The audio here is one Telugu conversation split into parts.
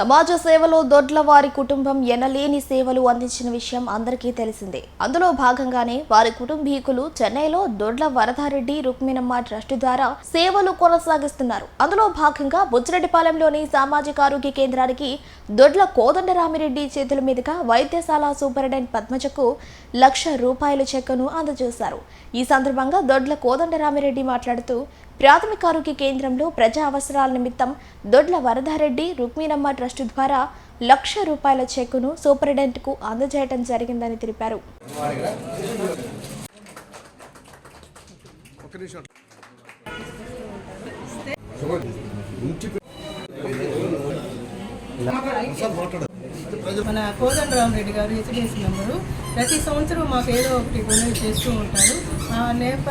సమాజ సేవలో దొడ్ల వారి కుటుంబం ఎనలేని సేవలు అందించిన విషయం అందరికీ తెలిసిందే. అందులో భాగంగానే వారి కుటుంబీకులు చెన్నైలో దొడ్ల వరదారెడ్డి రుక్మిణమ్మ ట్రస్ట్ ద్వారా సేవలు కొనసాగిస్తున్నారు. అందులో భాగంగా బుచ్చిరెడ్డిపాలెంలోని సామాజిక ఆరోగ్య కేంద్రానికి దొడ్ల కోదండరామిరెడ్డి చేతుల మీదుగా వైద్యశాల సూపరింటెండెంట్ పద్మజకు లక్ష రూపాయల చెక్కును అందజేశారు. ఈ సందర్భంగా దొడ్ల కోదండరామిరెడ్డి మాట్లాడుతూ ప్రాథమిక ఆరోగ్య కేంద్రంలో ప్రజా అవసరాల నిమిత్తం దొడ్ల వరదారెడ్డి రుక్మిణమ్మ ట్రస్ట్ ద్వారా లక్ష రూపాయల చెక్కును సూపరింటెండెంట్కు అందజేయడం జరిగిందని తెలిపారు. ఒక్క నిమిషం. మన కోదండరామ్ రెడ్డి గారు హెచ్డిఎస్ మెంబరు ప్రతి సంవత్సరం మాకు ఏదో ఒకటి డొనేట్ చేస్తూ ఉంటారు. ఆ నేప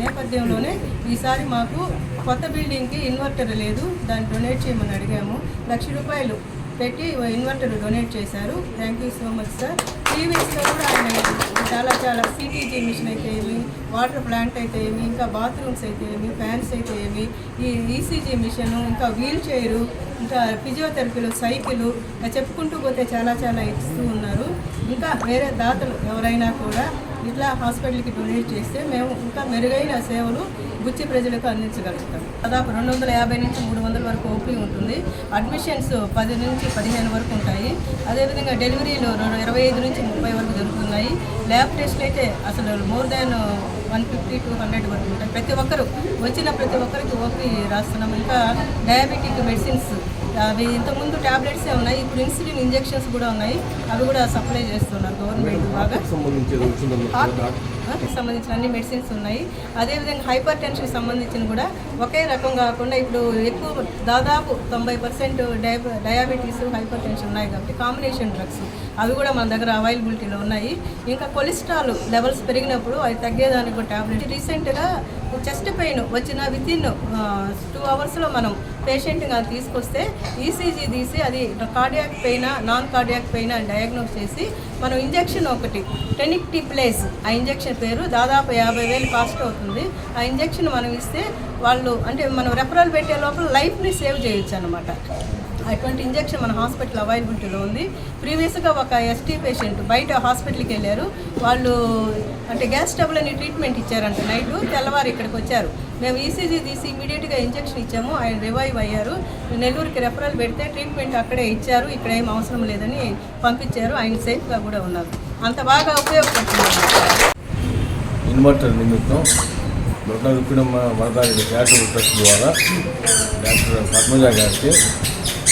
నేపథ్యంలోనే ఈసారి మాకు కొత్త బిల్డింగ్కి ఇన్వర్టర్ లేదు. దాన్ని డొనేట్ చేయమని అడిగాము. లక్ష రూపాయలు పెట్టి ఇన్వర్టర్ డొనేట్ చేశారు. Thank you so much sir. టీవీస్లో కూడా ఆయన చాలా చాలా సిటీజీ మిషన్ అయితే ఏమి వాటర్ ప్లాంట్ అయితే ఏమి ఇంకా బాత్రూమ్స్ అయితే ఏమి ఫ్యాన్స్ అయితే ఏమి ఈ ఈసీజీ మిషన్ ఇంకా వీల్ చైరు ఇంకా ఫిజియోథెరపీలో సైకిల్ చెప్పుకుంటూ పోతే చాలా చాలా ఇస్తూ ఉన్నారు. ఇంకా వేరే దాతలు ఎవరైనా కూడా ఇట్లా హాస్పిటల్కి డొనేట్ చేస్తే మేము ఇంకా మెరుగైన సేవలు బుచ్చి ప్రజలకు అందించగలుగుతాం. దాదాపు రెండు వందల యాభై నుంచి మూడు వందల వరకు ఓపీ ఉంటుంది. అడ్మిషన్స్ పది నుంచి పదిహేను వరకు ఉంటాయి. అదేవిధంగా డెలివరీలు ఇరవై ఐదు నుంచి ముప్పై వరకు జరుగుతున్నాయి. ల్యాబ్ టెస్ట్లు అయితే అసలు more than one fifty two hundred వరకు ఉంటాయి. ప్రతి ఒక్కరు వచ్చిన ప్రతి ఒక్కరికి ఓపీ రాస్తున్నాం. ఇంకా డయాబెటిక్ మెడిసిన్స్ అవి ఇంతకుముందు టాబ్లెట్సే ఉన్నాయి ఇప్పుడు ఇన్సులిన్ ఇంజెక్షన్స్ కూడా ఉన్నాయి. అవి కూడా సప్లై చేస్తున్నారు గవర్నమెంట్ బాగా. సంబంధించిన అన్ని మెడిసిన్స్ ఉన్నాయి. అదేవిధంగా హైపర్ టెన్షన్కి సంబంధించిన కూడా ఒకే రకం కాకుండా ఇప్పుడు ఎక్కువ దాదాపు తొంభై పర్సెంట్ డయాబెటీస్ హైపర్ టెన్షన్ ఉన్నాయి కాబట్టి కాంబినేషన్ డ్రగ్స్ అవి కూడా మన దగ్గర అవైలబిలిటీలో ఉన్నాయి. ఇంకా కొలెస్ట్రాల్ లెవెల్స్ పెరిగినప్పుడు అవి తగ్గేదానికి కూడా టాబ్లెట్ రీసెంట్గా చెస్ట్ పెయిన్ వచ్చిన విత్ ఇన్ టూ అవర్స్లో మనం పేషెంట్ కానీ తీసుకొస్తే ఈసీజీ తీసి అది cardiac pain non cardiac pain అని డయాగ్నోస్ చేసి మనం ఇంజెక్షన్ ఒకటి టెనిక్ ప్లేస్ ఆ ఇంజెక్షన్ పేరు దాదాపు యాభై వేలు కాస్ట్ అవుతుంది. ఆ ఇంజెక్షన్ మనం ఇస్తే వాళ్ళు అంటే మనం రెఫరల్ పెట్టే లోపల లైఫ్ని సేవ్ చేయొచ్చు అనమాట అటువంటి ఇంజెక్షన్ మన హాస్పిటల్ అవైలబిలిటీలో ఉంది. ప్రీవియస్గా ఒక ఎస్టీ పేషెంట్ బయట హాస్పిటల్కి వెళ్ళారు. వాళ్ళు అంటే గ్యాస్ ట్రబుల్ అని ట్రీట్మెంట్ ఇచ్చారంట నైట్. తెల్లవారు ఇక్కడికి వచ్చారు. మేము ఈసీజీ తీసి ఇమీడియట్గా ఇంజెక్షన్ ఇచ్చాము. ఆయన రివైవ్ అయ్యారు. నెల్లూరుకి రెఫరల్ పెడితే ట్రీట్మెంట్ అక్కడే ఇచ్చారు. ఇక్కడ ఏం అవసరం లేదని పంపించారు. ఆయన సేఫ్గా కూడా ఉన్నారు. అంత బాగా ఉపయోగపడుతుంది. ఇన్వర్టర్ నిమిత్తం దొడ్డ రుక్మిణమ్మ వరదారెడ్డి ట్రస్ట్ ద్వారా డాక్టర్ పద్మజ గారికి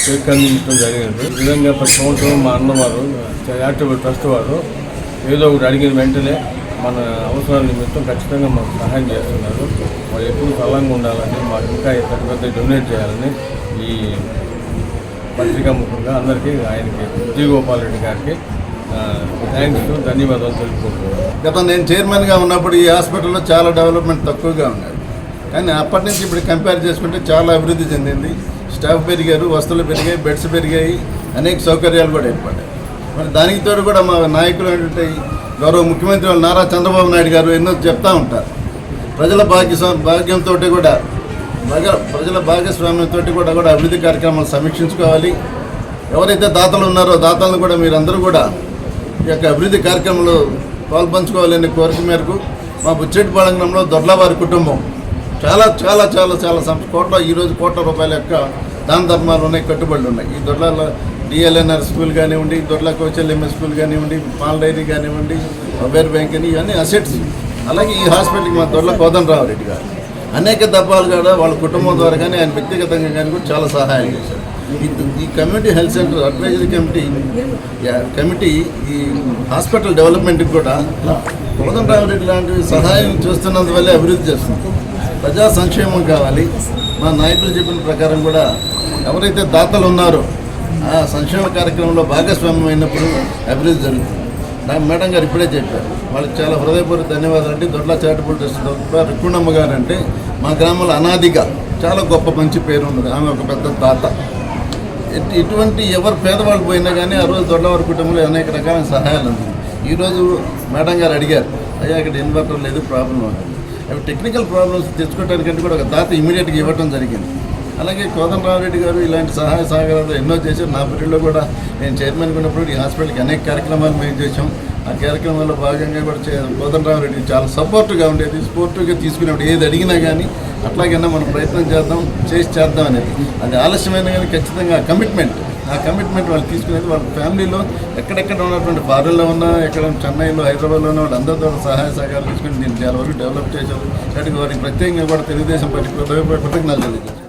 కేక్ అందించడం జరిగింది. ఈ విధంగా ప్రతి సంవత్సరం మా అన్నవారు చార్టబుల్ ట్రస్ట్ వారు ఏదో ఒకటి అడిగిన వెంటనే మన అవసరాల నిమిత్తం ఖచ్చితంగా మాకు సహాయం చేస్తున్నారు. వాళ్ళు ఎప్పుడు బలంగా ఉండాలని మాకు ఇంకా పెద్ద పెద్ద డొనేట్ చేయాలని ఈ పత్రికా ముఖంగా అందరికీ ఆయనకి జీ గోపాల్ రెడ్డి గారికి థ్యాంక్స్ ధన్యవాదాలు తెలుపుకుంటున్నాను. గత నేను చైర్మన్గా ఉన్నప్పుడు ఈ హాస్పిటల్లో చాలా డెవలప్మెంట్ తక్కువగా ఉన్నాయి కానీ అప్పటి నుంచి ఇప్పుడు కంపేర్ చేసుకుంటే చాలా అభివృద్ధి చెందింది. స్టాఫ్ పెరిగారు వస్తువులు పెరిగాయి బెడ్స్ పెరిగాయి అనేక సౌకర్యాలు కూడా ఏర్పడ్డాయి. మరి దానికి తోడు కూడా మా నాయకులు ఏంటంటే గౌరవ ముఖ్యమంత్రి నారా చంద్రబాబు నాయుడు గారు ఎన్నో చెప్తా ఉంటారు. ప్రజల భాగ్య భాగ్యంతో కూడా ప్రజల భాగస్వామ్యంతో కూడా కూడా అభివృద్ధి కార్యక్రమాలు సమీక్షించుకోవాలి. ఎవరైతే దాతలు ఉన్నారో దాతలను కూడా మీరందరూ కూడా యొక్క అభివృద్ధి కార్యక్రమంలో పాల్పంచుకోవాలనే కోరిక మేరకు మా బుచ్చెట్టిపాళంలో దొడ్లవారి కుటుంబం చాలా చాలా చాలా చాలా సం కోట్ల ఈరోజు కోట్ల రూపాయల యొక్క దాన ధర్మాలు ఉన్నాయి కట్టుబడులు ఉన్నాయి. ఈ దొడ్ల డిఎల్ఎన్ఆర్ స్కూల్ కానివ్వండి దొడ్ల కోచల్ ఎంఎస్ స్కూల్ కానివ్వండి పాల డైరీ కానివ్వండి మొబైల్ బ్యాంక్ అని ఇవన్నీ అసెట్స్ అలాగే ఈ హాస్పిటల్కి మా దొడ్ల కోదండరావు రెడ్డి గారు. అనేక దబ్బాలు కూడా వాళ్ళ కుటుంబం ద్వారా కానీ ఆయన వ్యక్తిగతంగా కానీ కూడా చాలా సహాయం చేశారు. ఈ- community health centre advisory committee committee ఈ హాస్పిటల్ డెవలప్మెంట్కి కూడా కోదండరామరెడ్డి లాంటివి సహాయం చేస్తున్నందువల్లే అభివృద్ధి చేస్తుంది. ప్రజా సంక్షేమం కావాలి. మా నాయకులు చెప్పిన ప్రకారం కూడా ఎవరైతే దాతలు ఉన్నారో ఆ సంక్షేమ కార్యక్రమంలో భాగస్వామ్యం అయినప్పుడు అభివృద్ధి జరుగుతుంది. నాకు మేడం గారు ఇప్పుడే చెప్పారు. వాళ్ళకి చాలా హృదయపూర్వక ధన్యవాదాలు అంటే దొడ్ల చారిటబుల్ ట్రస్ట్ తరఫున రుక్మిణమ్మ గారు అంటే మా గ్రామంలో అనాదిగా చాలా గొప్ప మంచి పేరు ఉన్నది. ఆమె ఒక పెద్ద తాత ఇటువంటి ఎవరు పేదవాళ్ళు పోయినా కానీ ఆ రోజు దొడ్లవారి కుటుంబంలో అనేక రకాల సహాయాలు ఉంది ఈరోజు మేడం గారు అడిగారు అయ్యా ఇక్కడ ఇన్వర్టర్ లేదు ప్రాబ్లం ఉంది. అవి టెక్నికల్ ప్రాబ్లమ్స్ తెచ్చుకోవడానికంటే కూడా ఒక దాత ఇమీడియట్గా ఇవ్వటం జరిగింది. అలాగే కోదండరామరెడ్డి గారు ఇలాంటి సహాయ సహకారాలు ఎన్నో చేశారు. నా పీరియడ్లో కూడా నేను చైర్మన్ ఉన్నప్పుడు ఈ హాస్పిటల్కి అనేక కార్యక్రమాలు మేము చేసాం ఆ కార్యక్రమంలో భాగంగా కూడా చే- కోదండరామరెడ్డి చాలా సపోర్ట్గా ఉండేది స్పోర్టివ్గా తీసుకునేప్పుడు ఏది అడిగినా కానీ అట్లాగైనా మనం ప్రయత్నం చేద్దాం చేసి చేద్దాం అనేది. అది ఆలస్యమైన కానీ ఖచ్చితంగా కమిట్మెంట్ ఆ కమిట్మెంట్ వాళ్ళు తీసుకునేది వాళ్ళ ఫ్యామిలీలో ఎక్కడెక్కడ ఉన్నటువంటి ఫారెన్లో ఉన్నా ఎక్కడ చెన్నైలో హైదరాబాద్లో ఉన్న వాళ్ళందరితో సహాయ సహకారాలు తీసుకుని దీన్ని చాలా వరకు డెవలప్ చేశారు. కాబట్టి వారికి ప్రత్యేకంగా కూడా తెలుగుదేశం పార్టీ కృతజ్ఞతలు తెలియజేస్తాను